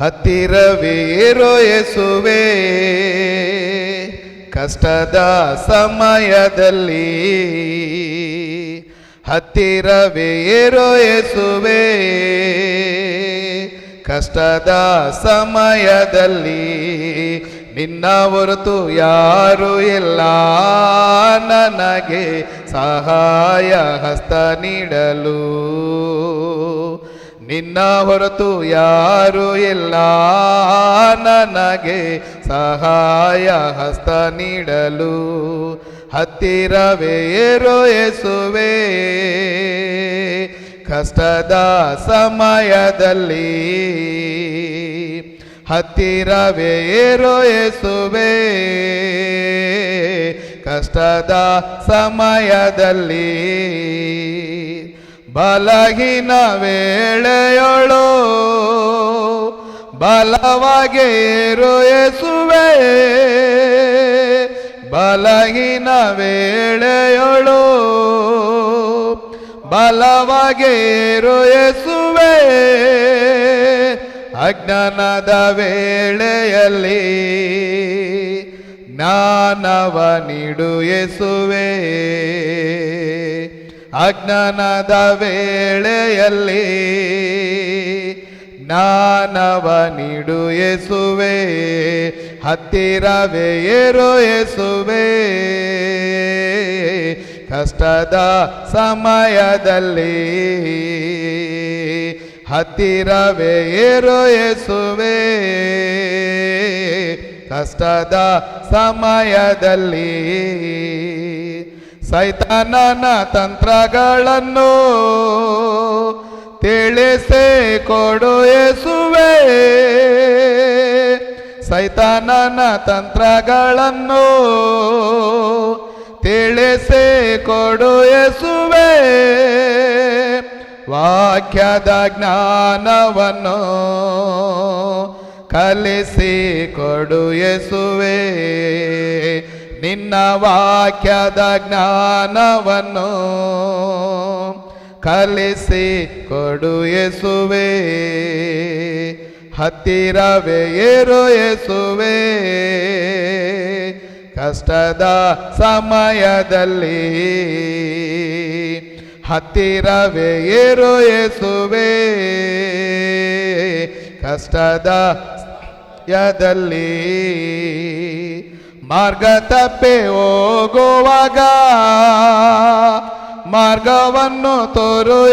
ಹತ್ತಿರವೇ ಇರೋ ಯೇಸುವೆ ಕಷ್ಟದ ಸಮಯದಲ್ಲಿ ಹತ್ತಿರವೇರೋ ಯೇಸುವೆ ಕಷ್ಟದ ಸಮಯದಲ್ಲಿ ನಿನ್ನ ಹೊರತು ಯಾರು ಇಲ್ಲ. ನನಗೆ ಸಹಾಯ ಹಸ್ತ ನೀಡಲು. ನಿನ್ನ ಹೊರತು ಯಾರು ಇಲ್ಲ. ನನಗೆ ಸಹಾಯ ಹಸ್ತ ನೀಡಲು ಹತ್ತಿರವೇ ರೋಯಿಸುವೆ ಯೇಸುವೆ. ಕಷ್ಟದ ಸಮಯದಲ್ಲಿ ಹತ್ತಿರವೇ ರೋಯಿಸುವೆ ಯೇಸುವೆ. ಕಷ್ಟದ ಸಮಯದಲ್ಲಿ ಬಲಹೀನ ವೇಳೆಯೊಳು ಬಲವಾಗಿ ಏರು ಯೇಸುವೆ ಬಲಹೀನ ವೇಳೆಯೊಳು ಬಲವಾಗಿ ಏರು ಯೇಸುವೆ ಅಜ್ಞಾನದ ವೇಳೆಯಲ್ಲಿ ಜ್ಞಾನವ ನೀಡು ಯೇಸುವೆ. ಅಜ್ಞಾನದ ವೇಳೆಯಲ್ಲಿ ಜ್ಞಾನವ ನೀಡು ಎಸುವೆ ಹತ್ತಿರವೇ ಏರೋ ಎಸುವೆ ಕಷ್ಟದ ಸಮಯದಲ್ಲಿ ಹತ್ತಿರವೇ ಏರೋ ಎಸುವೆ ಕಷ್ಟದ ಸಮಯದಲ್ಲಿ ಸೈತಾನನ ತಂತ್ರಗಳನ್ನು ತಿಳಿಸಿ ಕೊಡು ಯೇಸುವೆ. ಸೈತಾನನ ತಂತ್ರಗಳನ್ನು ತಿಳಿಸಿ ಕೊಡು ಯೇಸುವೆ. ವಾಕ್ಯದ ಜ್ಞಾನವನ್ನು ಕಲಿಸಿ ಕೊಡು ಯೇಸುವೆ. ನಿನ್ನ ವಾಕ್ಯದ ಜ್ಞಾನವನ್ನು ಕಲಿಸಿ ಕೊಡು ಎಸುವೆ ಹತ್ತಿರವೇ ಏರು ಎಸುವೆ ಕಷ್ಟದ ಸಮಯದಲ್ಲಿ ಹತ್ತಿರವೇ ಏರು ಎಸುವೆ ಕಷ್ಟದ ಯದಲ್ಲಿ ಮಾರ್ಗ ತಪ್ಪಿ ಹೋಗುವಾಗ ಮಾರ್ಗವನ್ನು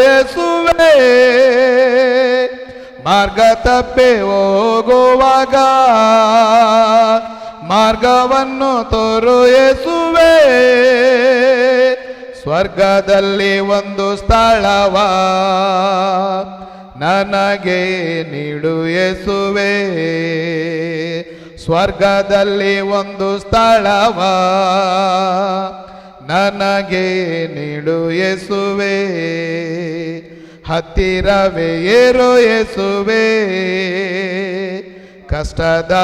ಯೇಸುವೆ ಮಾರ್ಗ ತಪ್ಪಿ ಹೋಗುವಾಗ ಮಾರ್ಗವನ್ನು ತೋರು ಯೇಸುವೆ ಸ್ವರ್ಗದಲ್ಲಿ ಒಂದು ಸ್ಥಳವ ನನಗೆ ನೀಡು ಯೇಸುವೆ. ಸ್ವರ್ಗದಲ್ಲಿ ಒಂದು ಸ್ಥಳವ. ನನಗೆ ನೀಡು ಎಸುವೆ ಹತ್ತಿರವೇ ಏರು ಎಸುವೆ ಕಷ್ಟದ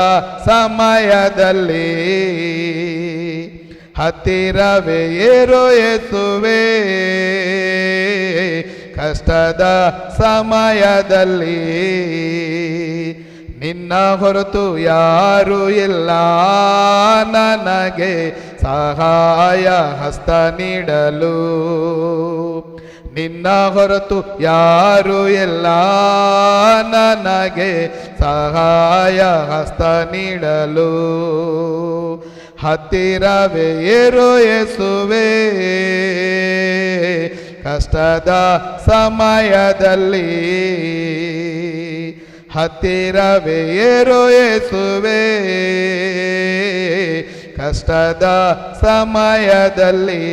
ಸಮಯದಲ್ಲಿ ಹತ್ತಿರವೇ ಏರು ಎಸುವೆ ಕಷ್ಟದ ಸಮಯದಲ್ಲಿ ನಿನ್ನ ಹೊರತು ಯಾರು ಇಲ್ಲ. ನನಗೆ ಸಹಾಯ ಹಸ್ತ ನೀಡಲು. ನಿನ್ನ ಹೊರತು ಯಾರು ಇಲ್ಲ. ನನಗೆ ಸಹಾಯ ಹಸ್ತ ನೀಡಲು. ಹತ್ತಿರವೇ ಏರೋ ಯೇಸುವೆ. ಕಷ್ಟದ ಸಮಯದಲ್ಲಿ ಹತ್ತಿರವೇ ಏರೋ ಯೇಸುವೆ ಕಷ್ಟದ ಸಮಯದಲ್ಲಿ